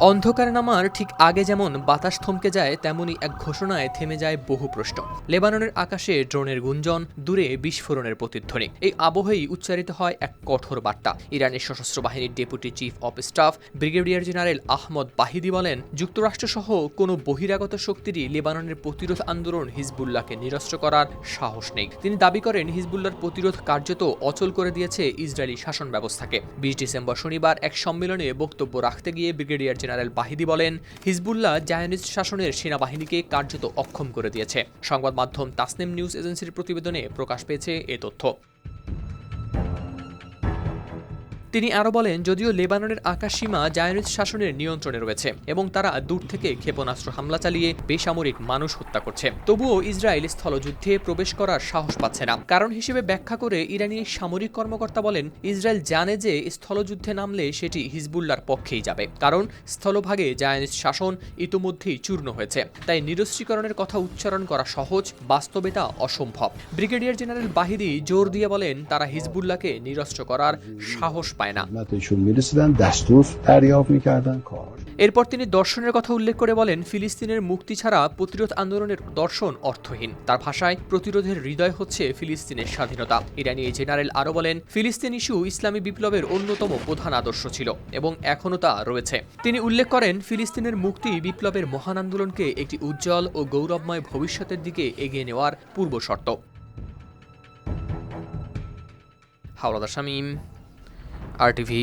অন্ধকার নামার ঠিক আগে যেমন বাতাস থমকে যায়, তেমনি এক ঘোষণায় থেমে যায় বহু প্রশ্ন। লেবাননের আকাশে ড্রোনের গুঞ্জন, দূরে বিস্ফোরণের প্রতিধ্বনি। এই আবহেই উচ্চারিত হয় এক কঠোর বার্তা। ইরানের সশস্ত্র বাহিনীর deputy chief of staff, brigadier general Ahmad Vahidi বলেন, যুক্তরাষ্ট্রসহ কোনো বহিরাগত শক্তিরই লেবাননের প্রতিরোধ আন্দোলন হিজবুল্লাহকে নিরস্ত্র করার সাহস নেই। তিনি দাবি করেন, হিজবুল্লাহর প্রতিরোধ কার্যত অচল করে দিয়েছে ইসরায়েলি শাসন ব্যবস্থাকে। বিশ ডিসেম্বর শনিবার এক সম্মেলনে বক্তব্য রাখতে গিয়ে ব্রিগেডিয়ার জেনারেল বাহিদি বলেন, হিজবুল্লাহ জায়নিস্ট শাসনের সেনাবাহিনীকে কার্যত অক্ষম করে দিয়েছে। সংবাদ মাধ্যম তাসনিম নিউজ এজেন্সির প্রতিবেদনে প্রকাশ পেয়েছে এ তথ্য। তিনি আরও বলেন, যদিও লেবাননের আকাশসীমা জায়নিস্ট শাসনের নিয়ন্ত্রণে রয়েছে এবং তারা দূর থেকে ক্ষেপণাস্ত্র হামলা চালিয়ে বেসামরিক মানুষ হত্যা করছে, তবুও ইসরায়েল স্থলযুদ্ধে প্রবেশ করার সাহস পাচ্ছে না। কারণ হিসেবে ব্যাখ্যা করে ইরানি সামরিক কর্মকর্তা বলেন, ইসরায়েল জানে যে স্থলযুদ্ধে নামলে সেটি হিজবুল্লার পক্ষেই যাবে, কারণ স্থলভাগে জায়নিস্ট শাসন ইতোমধ্যেই চূর্ণ হয়েছে। তাই নিরস্ত্রীকরণের কথা উচ্চারণ করা সহজ, বাস্তবে তা অসম্ভব। ব্রিগেডিয়ার জেনারেল বাহিদি জোর দিয়ে বলেন, তারা হিজবুল্লাহকে নিরস্ত্র করার সাহস পায় না। এরপর তিনি দর্শনের কথা উল্লেখ করে বলেন ফিলিস্তিনের মুক্তি ছাড়া প্রতিরোধ আন্দোলনের দর্শন অর্থহীন। তার ভাষায় প্রতিরোধের হৃদয় হচ্ছে ফিলিস্তিনের স্বাধীনতা। ইরানি জেনারেল আরও বলেন ফিলিস্তিন ইস্যু ইসলামী বিপ্লবের অন্যতম প্রধান আদর্শ ছিল এবং এখনও তা রয়েছে। তিনি উল্লেখ করেন ফিলিস্তিনের মুক্তি বিপ্লবের মহান আন্দোলনকে একটি উজ্জ্বল ও গৌরবময় ভবিষ্যতের দিকে এগিয়ে নেওয়ার পূর্ব শর্ত। হাওলাদার শামীম। আর টিভি